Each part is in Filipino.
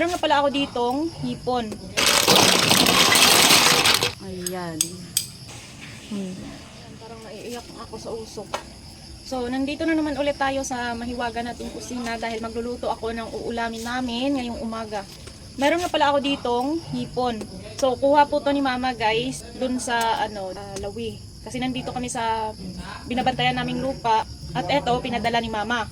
Meron nga pala ako ditong hipon. Ayan. Hmm. Parang naiiyak ako sa usok. So, nandito na naman ulit tayo sa mahiwaga nating kusina dahil magluluto ako ng uulamin namin ngayong umaga. Meron nga pala ako ditong hipon. So, kuha po to ni mama guys dun sa ano, ah, Lawi. Kasi nandito kami sa binabantayan naming lupa at eto pinadala ni mama.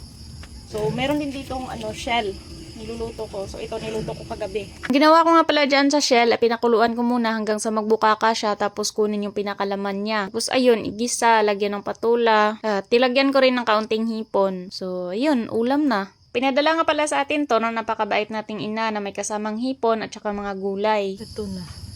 So, meron din ditong ano, shell niluluto ko. So, ito niluto ko kagabi. Ginawa ko nga pala dyan sa shell, ay pinakuluan ko muna hanggang sa magbukaka siya, tapos kunin yung pinakalaman niya. Tapos, ayun, igisa, lagyan ng patula. At tilagyan ko rin ng kaunting hipon. So, ayun, ulam na. Pinadala nga pala sa atin to ng napakabait nating ina na may kasamang hipon at saka mga gulay. Ito na.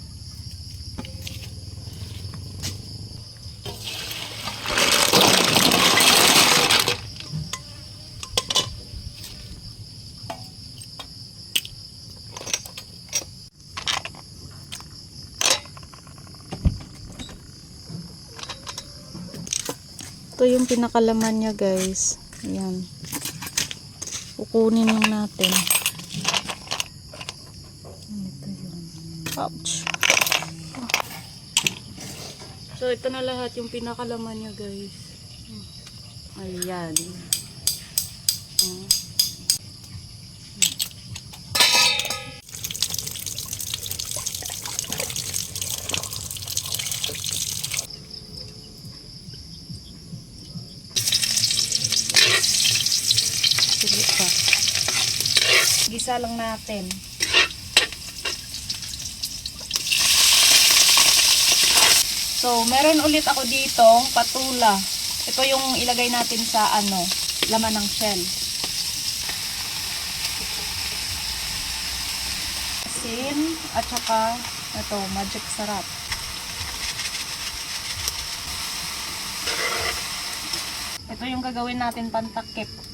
Ito yung pinakalaman niya guys. Ayan. Kukunin lang natin. Ito yun. Ouch. So, ito na lahat yung pinakalaman niya guys. Ayan. Oh. Sige pa. Gisa lang natin. So, meron ulit ako ditong patula. Ito yung ilagay natin sa ano, laman ng shell. Asin at saka ito, magic sarap. Ito yung gagawin natin pantakip.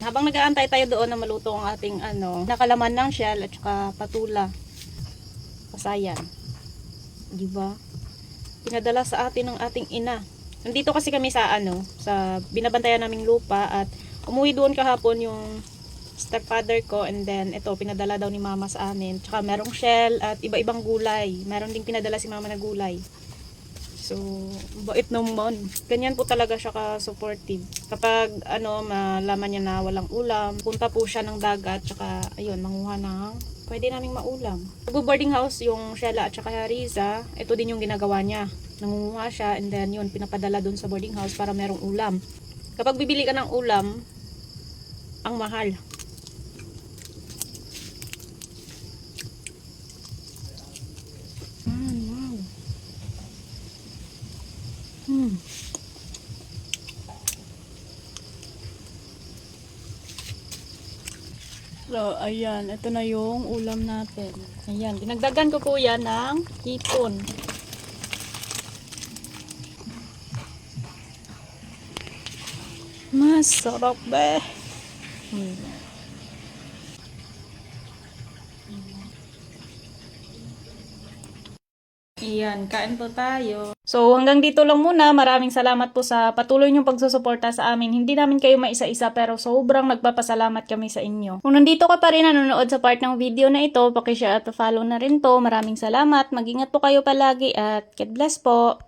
Habang nag-aantay tayo doon na maluto ang ating ano, nakalaman ng shell at saka patula. Pasayan. Di ba? Pinadala sa atin ng ating ina. Nandito kasi kami sa ano, sa binabantayan naming lupa at umuwi doon kahapon yung stepfather ko and then ito pinadala daw ni mama sa amin. Tsaka merong shell at iba-ibang gulay. Meron ding pinadala si mama na gulay. So, bait naman. Ganyan po talaga siya ka-supportive. Kapag ano, malaman niya na walang ulam, punta po siya ng dagat, tsaka ayun, manguha ng pwede naming maulam. Nag-boarding house yung Shella at saka Riza, ito din yung ginagawa niya. Nangunguha siya and then yun, pinapadala dun sa boarding house para merong ulam. Kapag bibili ka ng ulam, ang mahal. So, ayan. Ito na yung ulam natin. Ayan. Dinagdagan ko yan ng hipon. Masarap be. Hmm. Iyan, kain po tayo. So, hanggang dito lang muna. Maraming salamat po sa patuloy niyong pagsusuporta sa amin. Hindi namin kayo maisa-isa pero sobrang nagpapasalamat kami sa inyo. Kung nandito ka pa rin nanonood sa part ng video na ito, pakishare at follow na rin to. Maraming salamat. Mag-ingat po kayo palagi at God bless po.